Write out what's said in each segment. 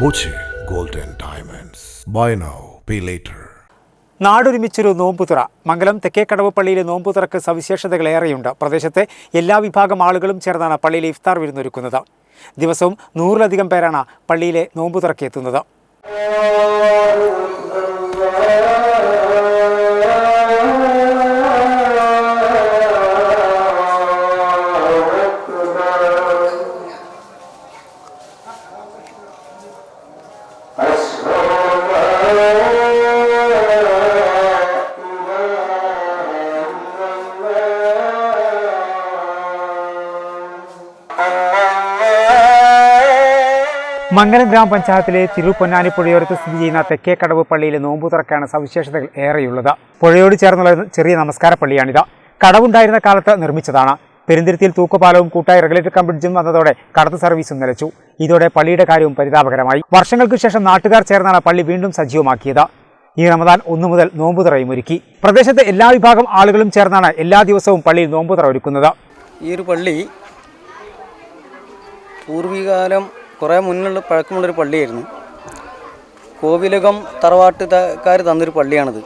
Boche golden diamonds buy now pay later നാടൊരുമിച്ചൊരു നോമ്പുതുറ. മംഗലം തെക്കേക്കടവ് പള്ളിയിലെ നോമ്പുതുറക്ക് സവിശേഷതകളേറെയുണ്ട് പ്രദേശത്തെ എല്ലാ വിഭാഗം ആളുകളും ചേർന്നാണ് പള്ളിയിലെ ഇഫ്താർ വിരുന്നൊരുക്കുന്നത്. ദിവസവും നൂറിലധികം പേരാണ് പള്ളിയിലെ നോമ്പുതുറക്ക് മംഗലം ഗ്രാമപഞ്ചായത്തിലെ തിരുപ്പൊന്നാനി പുഴയോരത്ത് സ്ഥിതി ചെയ്യുന്ന തെക്കേക്കടവ് പള്ളിയിലെ നോമ്പു തുറക്കാണ് സവിശേഷതകൾ ഏറെയുള്ളത്. പുഴയോട് ചേർന്നുള്ള ചെറിയ നമസ്കാര പള്ളിയാണിത്. കടവുണ്ടായിരുന്ന കാലത്ത് നിർമ്മിച്ചതാണ്. പെരുന്തിരുത്തിയിൽ തൂക്കുപാലവും കൂട്ടായി റെഗുലേറ്റർ കം ബ്രിഡ്ജും വന്നതോടെ കടത്ത് സർവീസും നിലച്ചു. ഇതോടെ പള്ളിയുടെ കാര്യവും പരിതാപകരമായി. വർഷങ്ങൾക്ക് ശേഷം നാട്ടുകാർ ചേർന്നാണ് പള്ളി വീണ്ടും സജീവമാക്കിയത്. ഈ റമദാൻ ഒന്നു മുതൽ നോമ്പുതുറയും ഒരുക്കി. പ്രദേശത്തെ എല്ലാ വിഭാഗം ആളുകളും ചേർന്നാണ് എല്ലാ ദിവസവും പള്ളിയിൽ നോമ്പുതുറ ഒരുക്കുന്നത്. ഈ ഒരു പള്ളി പൂർവികാലം കുറേ മുന്നുള്ള പഴക്കമുള്ളൊരു പള്ളിയായിരുന്നു. കോവിലകം തറവാട്ടുകാർ തന്നൊരു പള്ളിയാണിത്.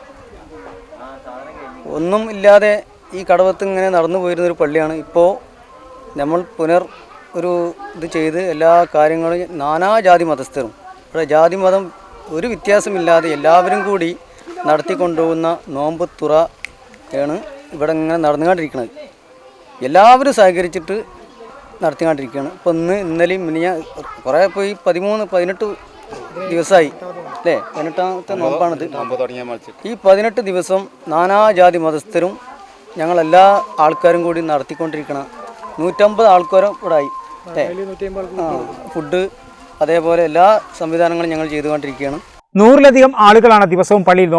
ഒന്നും ഇല്ലാതെ ഈ കടവത്ത് ഇങ്ങനെ നടന്നു പോയിരുന്നൊരു പള്ളിയാണ്. ഇപ്പോൾ നമ്മൾ പുനർ ഒരു ഇത് ചെയ്ത് എല്ലാ കാര്യങ്ങളും നാനാ ജാതി മതസ്ഥരും. ഇവിടെ ജാതി മതം ഒരു വ്യത്യാസമില്ലാതെ എല്ലാവരും കൂടി നടത്തിക്കൊണ്ടുപോകുന്ന നോമ്പ് തുറ ആണ് ഇവിടെ ഇങ്ങനെ നടന്നുകൊണ്ടിരിക്കുന്നത്. എല്ലാവരും സഹകരിച്ചിട്ട് നടത്തിക്കൊണ്ടിരിക്കുകയാണ്. ഇപ്പോൾ ഇന്ന് ഇന്നലെയും ഇനി ഞാൻ കുറേ പോയി പതിമൂന്ന് പതിനെട്ട് ദിവസമായി. അല്ലേ? പതിനെട്ടാമത്തെ നോമ്പാണിത്. ഈ പതിനെട്ട് ദിവസം നാനാജാതി മതസ്ഥരും ഞങ്ങളെല്ലാ ആൾക്കാരും കൂടി നടത്തിക്കൊണ്ടിരിക്കണം നൂറ്റമ്പത് ആൾക്കാരും ഇവിടെ ആയി. അല്ലേ? ഫുഡ് അതേപോലെ എല്ലാ സംവിധാനങ്ങളും ഞങ്ങൾ ചെയ്തുകൊണ്ടിരിക്കുകയാണ്. നൂറിലധികം ആളുകളാണ് ദിവസവും പള്ളിയിൽ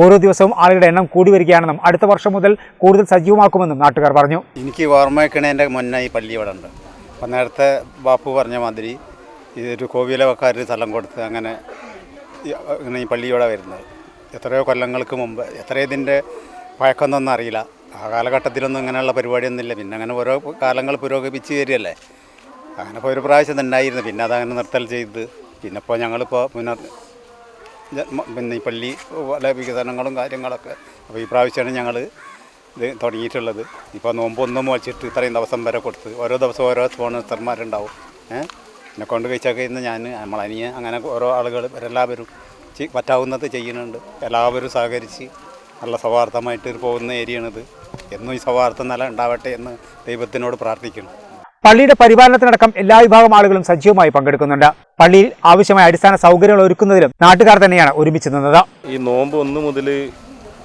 ഓരോ ദിവസവും ആളുകളുടെ എണ്ണം കൂടി വരികയാണെന്നും അടുത്ത വർഷം മുതൽ കൂടുതൽ സജീവമാക്കുമെന്നും നാട്ടുകാർ പറഞ്ഞു. എനിക്ക് ഓർമ്മയ്ക്കണേന്റെ മുന്നേ ഈ പള്ളി ഇവിടെ ഉണ്ട്. അപ്പം നേരത്തെ ബാപ്പു പറഞ്ഞ മാതിരി ഇതൊരു കോവിലവക്കാർ സ്ഥലം കൊടുത്ത് അങ്ങനെ ഈ പള്ളി ഇവിടെ വരുന്നത്. എത്രയോ കൊല്ലങ്ങൾക്ക് മുമ്പ് എത്ര ഇതിന്റെ പഴക്കമൊന്നും അറിയില്ല. ആ കാലഘട്ടത്തിലൊന്നും ഇങ്ങനെയുള്ള പരിപാടിയൊന്നുമില്ല. പിന്നെ അങ്ങനെ ഓരോ കാലങ്ങൾ പുരോഗമിച്ച് വരികയല്ലേ. അങ്ങനെ ഇപ്പോൾ ഒരു പ്രാവശ്യം ഉണ്ടായിരുന്നു. പിന്നെ അതങ്ങനെ നിർത്തൽ ചെയ്ത്. പിന്നെ ഇപ്പോൾ ഞങ്ങളിപ്പോൾ പുനർ ജ- പിന്നെ ഈ പള്ളി പല വികസനങ്ങളും കാര്യങ്ങളൊക്കെ അപ്പോൾ ഈ പ്രാവശ്യമാണ് ഞങ്ങൾ ഇത് തുടങ്ങിയിട്ടുള്ളത്. ഇപ്പോൾ നോമ്പ് ഒന്നും വച്ചിട്ട് ഇത്രയും ദിവസം വരെ കൊടുത്ത് ഓരോ ദിവസം ഓരോ സ്പോൺസർമാരുണ്ടാവും. ഏഹ് എന്നെ കൊണ്ട് കഴിച്ചൊക്കെ ഇന്ന് ഞാൻ നമ്മളനിയ അങ്ങനെ ഓരോ ആളുകൾ എല്ലാവരും പറ്റാവുന്നത് ചെയ്യുന്നുണ്ട്. എല്ലാവരും സഹകരിച്ച് നല്ല സൗഹാർദ്ദമായിട്ട് പോകുന്ന ഏരിയയാണിത്. എന്നും ഈ സൗഹാർദ്ദം നില ഉണ്ടാവട്ടെ എന്ന് ദൈവത്തിനോട് പ്രാർത്ഥിക്കുന്നു. പള്ളിയുടെ പരിപാലനത്തിനടക്കം എല്ലാ വിഭാഗം ആളുകളും സജീവമായി പങ്കെടുക്കുന്നുണ്ട്. പള്ളിയിൽ ആവശ്യമായ അടിസ്ഥാന സൗകര്യങ്ങൾ ഒരുക്കുന്നതിലും നാട്ടുകാർ തന്നെയാണ് ഒരുമിച്ച് നിന്നത്. ഈ നോമ്പ് ഒന്ന് മുതൽ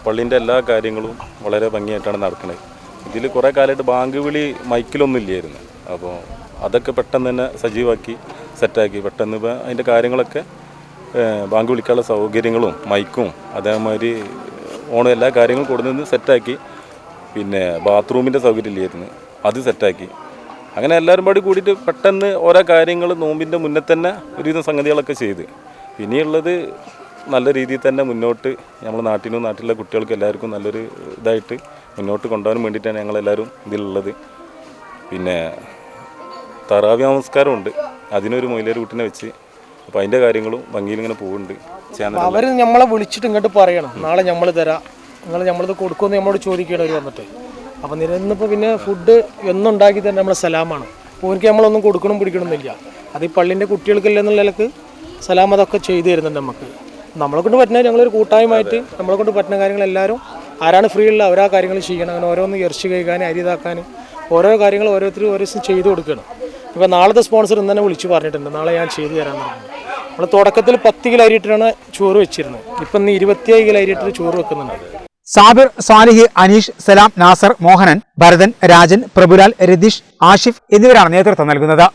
പള്ളിന്റെ എല്ലാ കാര്യങ്ങളും വളരെ ഭംഗിയായിട്ടാണ് നടക്കുന്നത് ഇതിൽ കുറേ കാലമായിട്ട് ബാങ്ക് വിളി മൈക്കിലൊന്നും ഇല്ലായിരുന്നു. അപ്പോൾ അതൊക്കെ പെട്ടെന്ന് തന്നെ സജീവാക്കി സെറ്റാക്കി. പെട്ടെന്ന് അതിന്റെ അതിന്റെ കാര്യങ്ങളൊക്കെ ബാങ്ക് വിളിക്കാനുള്ള സൗകര്യങ്ങളും മൈക്കും അതേമാതിരി ഓണം എല്ലാ കാര്യങ്ങളും കൊടുക്കുന്നത് സെറ്റാക്കി. പിന്നെ ബാത്റൂമിന്റെ സൗകര്യം ഇല്ലായിരുന്നു അത് സെറ്റാക്കി. അങ്ങനെ എല്ലാവരും പാടി കൂടിയിട്ട് പെട്ടെന്ന് ഓരോ കാര്യങ്ങൾ നോമ്പിന്റെ മുന്നേ തന്നെ ഒരുവിധം സംഗതികളൊക്കെ ചെയ്ത്. പിന്നെയുള്ളത് നല്ല രീതിയിൽ തന്നെ മുന്നോട്ട് നമ്മൾ നാട്ടിനും നാട്ടിലെ കുട്ടികൾക്ക് എല്ലാവർക്കും നല്ലൊരു ഇതായിട്ട് മുന്നോട്ട് കൊണ്ടുപോകാൻ വേണ്ടിയിട്ടാണ് ഞങ്ങളെല്ലാവരും ഇതിലുള്ളത്. പിന്നെ തറാവി നമസ്കാരമുണ്ട്. അതിനൊരു മൊയിലേര് കുട്ടിനെ വെച്ച് അപ്പോൾ അതിന്റെ കാര്യങ്ങളും ഭംഗിയിൽ ഇങ്ങനെ പോകുന്നുണ്ട് അവർ നമ്മളെ വിളിച്ചിട്ട് ഇങ്ങോട്ട് പറയണം. നാളെ നമ്മൾ തരാം. നിങ്ങൾ നമ്മളിത് കൊടുക്കുമെന്ന് നമ്മളോട് ചോദിക്കണം അവർ വന്നിട്ട്. അപ്പം നിരന്നിപ്പോ പിന്നെ ഫുഡ് എന്നുണ്ടാക്കി തന്നെ നമ്മളെ സലാമാണ്. എനിക്ക് നമ്മളൊന്നും കൊടുക്കണം പിടിക്കണമെന്നില്ല അത് ഈ പള്ളിന്റെ കുട്ടികൾക്കല്ല എന്നുള്ള നിലയ്ക്ക് സലാം അതൊക്കെ ചെയ്തു തരുന്നുണ്ട് നമുക്ക് നമ്മളെ കൊണ്ട് പറ്റുന്ന ഞങ്ങളൊരു കൂട്ടായ്മയായിട്ട് നമ്മളെ കൊണ്ട് പറ്റുന്ന കാര്യങ്ങൾ എല്ലാവരും ആരാണ് ഫ്രീ ഉള്ള അവരാ കാര്യങ്ങൾ ചെയ്യണം. അങ്ങനെ ഓരോന്ന് ഇറച്ചി കഴിക്കാൻ അരി ഇതാക്കാൻ ഓരോ കാര്യങ്ങൾ ഓരോരുത്തരും ഓരോ ചെയ്തു കൊടുക്കണം. ഇപ്പോൾ നാളത്തെ സ്പോൺസർ ഇന്ന് തന്നെ വിളിച്ച് പറഞ്ഞിട്ടുണ്ട്. നാളെ ഞാൻ ചെയ്തു തരാൻ പറഞ്ഞു. നമ്മൾ തുടക്കത്തിൽ പത്ത് കിലോ അരിയിട്ടാണ് ചോറ് വെച്ചിരുന്നത്. ഇപ്പം ഇന്ന് ഇരുപത്തിയേഴ് കിലോ അരിയിട്ട് ചോറ് വെക്കുന്നുണ്ട്. സാബിർ സാലിഹ് അനീഷ് സലാം നാസർ മോഹനൻ ഭരതൻ രാജൻ പ്രഭുലാൽ രതീഷ് ആഷിഫ് എന്നിവരാണ് നേതൃത്വം നൽകുന്നത്.